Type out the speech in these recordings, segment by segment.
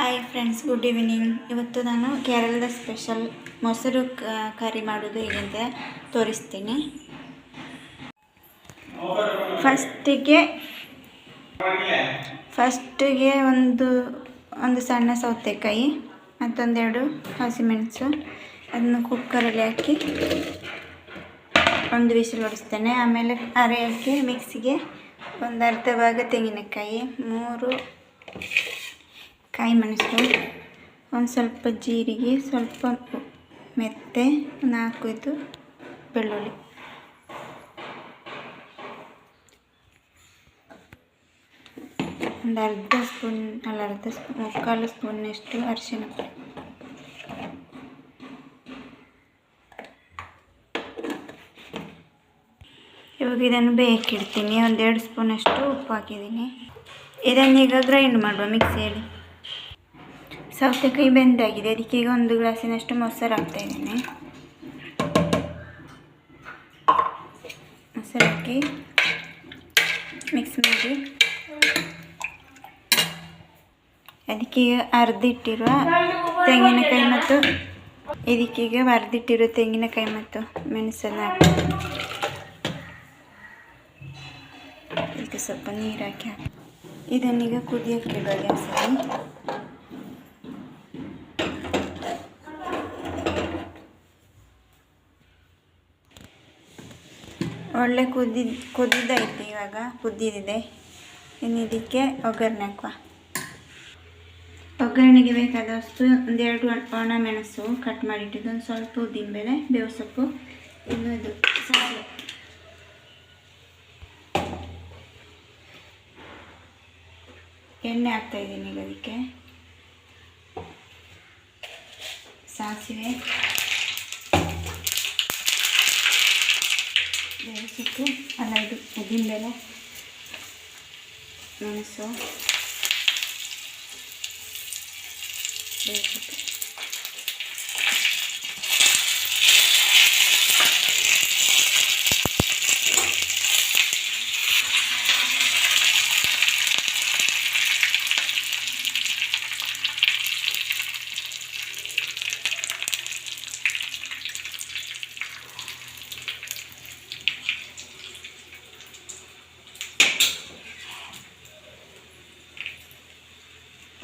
Hi friends good evening ಇವತ್ತು ನಾನು ಕೇರಳದ ಸ್ಪೆಷಲ್ ಮೊಸರು ಕರಿ ಮಾಡೋದು ಹೇಗೆ ಅಂತ ತೋರಿಸ್ತೀನಿ. ಫಸ್ಟಿಗೆ ಫಸ್ಟಿಗೆ ಒಂದು ಒಂದು ಸಣ್ಣ ಸೌತೆಕಾಯಿ, ಮತ್ತೊಂದೆರಡು ಹಸಿಮೆಣಸು, ಅದನ್ನು ಕುಕ್ಕರಲ್ಲಿ ಹಾಕಿ ಒಂದು ವಿಸಿಲ್ ಹೊಡಿಸ್ತೇನೆ. ಆಮೇಲೆ ಅರೆಯಕ್ಕೆ ಮಿಕ್ಸಿಗೆ ಒಂದು ಅರ್ಧ ಭಾಗ ತೆಂಗಿನಕಾಯಿ, ಮೂರು ಕಾಯಿ ಮೆಣಸು, ಒಂದು ಸ್ವಲ್ಪ ಜೀರಿಗೆ, ಸ್ವಲ್ಪ ಮೆತ್ತೆ, ನಾಲ್ಕು ಇದು ಬೆಳ್ಳುಳ್ಳಿ. ಒಂದು ಅರ್ಧ ಸ್ಪೂನ್, ಅಲ್ಲ ಅರ್ಧ ಸ್ಪೂನ್, ಮುಕ್ಕಾಲು ಸ್ಪೂನ್ನಷ್ಟು ಅರಿಶಿನ ಪುಡಿ. ಇವಾಗ ಇದನ್ನು ಬೇಯಕ್ಕಿಡ್ತೀನಿ ಒಂದೆರಡು ಸ್ಪೂನಷ್ಟು ಉಪ್ಪು ಹಾಕಿದ್ದೀನಿ. ಇದನ್ನೀಗ ಗ್ರೈಂಡ್ ಮಾಡುವ ಮಿಕ್ಸಿಯಲ್ಲಿ ಸೌತೆಕಾಯಿ ಬೆಂದಾಗಿದೆ. ಅದಕ್ಕೆ ಈಗ ಒಂದು ಗ್ಲಾಸಿನಷ್ಟು ಮೊಸರು ಹಾಕ್ತಾ ಇದ್ದೇನೆ. ಮೊಸರು ಹಾಕಿ ಮಿಕ್ಸ್ ಮಾಡಿ. ಅದಕ್ಕೆ ಅದಕ್ಕೀಗ ಅರ್ದಿಟ್ಟಿರುವ ತೆಂಗಿನಕಾಯಿ ಮತ್ತು ಇದಕ್ಕೀಗ ಅರ್ದಿಟ್ಟಿರುವ ತೆಂಗಿನಕಾಯಿ ಮತ್ತು ಮೆಣಸನ್ನು ಹಾಕಿ ಇದಕ್ಕೆ ಸ್ವಲ್ಪ ನೀರು ಹಾಕಿ ಇದನ್ನೀಗ ಕುದಿಯಕ್ಕೆ ಗ್ಯಾಸಲ್ಲಿ ಒಳ್ಳೆ ಕುದಿ ಕುದಿದೈತೆ ಇವಾಗ. ಕುದ್ದಿದೆ ಇನ್ನು ಇದಕ್ಕೆ ಒಗ್ಗರಣೆ ಹಾಕುವ. ಒಗ್ಗರಣೆಗೆ ಬೇಕಾದಷ್ಟು ಒಂದೆರಡು ಒಣ ಮೆಣಸು ಕಟ್ ಮಾಡಿಟ್ಟಿದ್ದು. ಒಂದು ಸ್ವಲ್ಪ ಉದ್ದಿನಬೇಳೆ ಬೇವು ಸೊಪ್ಪು ಇನ್ನು ಇದು ಸಾರು. ಎಣ್ಣೆ ಹಾಕ್ತಾ ಇದ್ದೀನಿ ಈಗ ಅದಕ್ಕೆ. ಸಾಸಿವೆ. ಬೇಳೆ ಸೊಪ್ಪು ಅಲ್ಲ ಇದು ಉದ್ದಿನಬೇಳೆ ಮೆಣಸು ಬೇಳೆ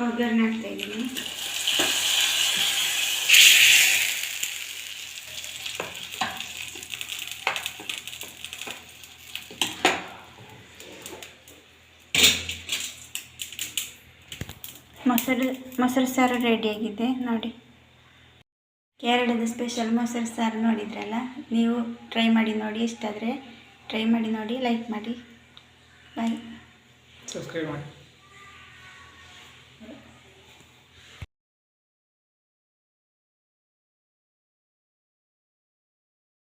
ಒಗ್ಗರಣೆ ಹಾಕ್ತಾ ಇದ್ದೀನಿ. ಮೊಸರು ಮೊಸರು ಸಾರು ರೆಡಿಯಾಗಿದೆ ನೋಡಿ. ಕೇರಳದ ಸ್ಪೆಷಲ್ ಮೊಸರು ಸಾರು ನೋಡಿದ್ರಲ್ಲ ನೀವು ಟ್ರೈ ಮಾಡಿ ನೋಡಿ ಇಷ್ಟ ಆದರೆ ಟ್ರೈ ಮಾಡಿ ನೋಡಿ ಲೈಕ್ ಮಾಡಿ. ಬಾಯ್ ಸಬ್ಸ್ಕ್ರೈಬ್ ಮಾಡಿ.